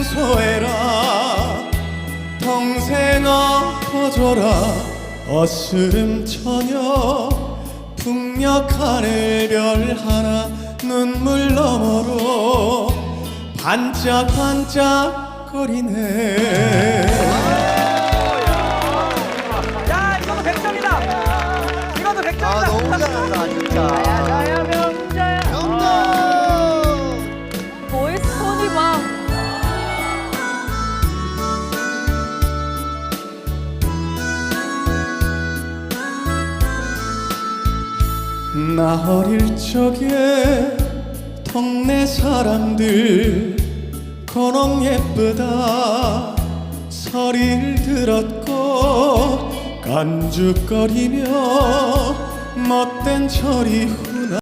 용서해라. 동생아 퍼져라. 어스름 처녀 풍력한 일별 하나 눈물 너머로 반짝반짝거리네. 야 이거도 100점이다. 이거도 100점이다. 아 너무 잘한다 진짜. 나 어릴 적에 동네 사람들 거농 예쁘다 소리를 들었고 깐죽거리며 못된 소리